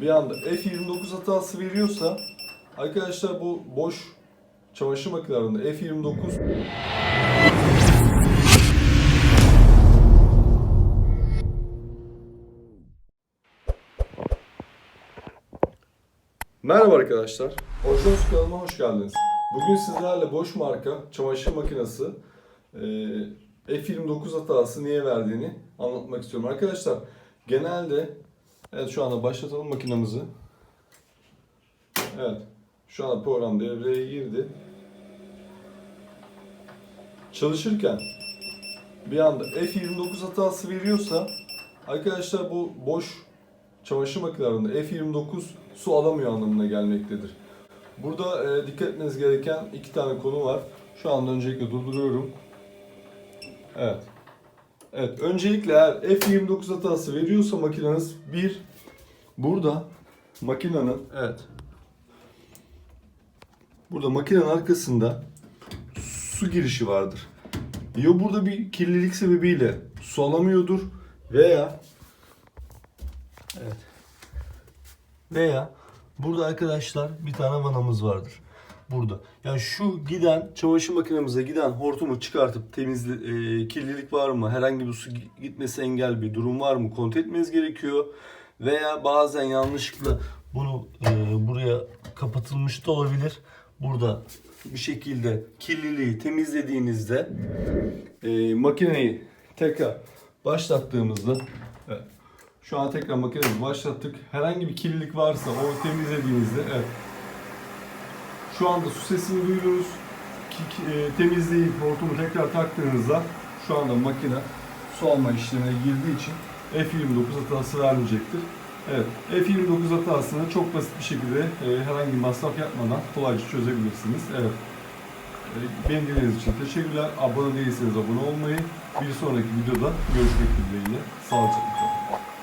bir anda F29 hatası veriyorsa arkadaşlar bu boş çamaşır makinelerinde F29 Merhaba arkadaşlar. Oceans kanalıma hoş geldiniz. Bugün sizlerle boş marka çamaşır makinesi e, F29 hatası niye verdiğini anlatmak istiyorum. Arkadaşlar genelde evet şu anda başlatalım makinamızı. Evet. Şu anda program devreye girdi. Çalışırken bir anda F29 hatası veriyorsa arkadaşlar bu boş çamaşır makinelerinde F29 su alamıyor anlamına gelmektedir. Burada e, dikkat etmeniz gereken iki tane konu var. Şu anda öncelikle durduruyorum. Evet. Evet, öncelikle eğer F29 hatası veriyorsa makineniz bir burada makinenin evet burada makinenin arkasında su girişi vardır. Ya burada bir kirlilik sebebiyle su alamıyordur veya Evet. Veya burada arkadaşlar bir tane vanamız vardır. Burada. Yani şu giden çamaşır makinemize giden hortumu çıkartıp temizli e, kirlilik var mı? Herhangi bir su gi- gitmesi engel bir durum var mı? Kontrol etmeniz gerekiyor. Veya bazen yanlışlıkla bunu e, buraya kapatılmış da olabilir. Burada bir şekilde kirliliği temizlediğinizde e, makineyi tekrar başlattığımızda evet, şu an tekrar makinemizi başlattık. Herhangi bir kirlilik varsa o temizlediğinizde evet. Şu anda su sesini duyuyoruz. E, temizleyip hortumu tekrar taktığınızda şu anda makine su alma işlemine girdiği için F29 hatası vermeyecektir. Evet, F29 hatasını çok basit bir şekilde e, herhangi bir masraf yapmadan kolayca çözebilirsiniz. Evet. E, Beni dinlediğiniz için teşekkürler. Abone değilseniz abone olmayı, bir sonraki videoda görüşmek dileğiyle. Sağlıcakla.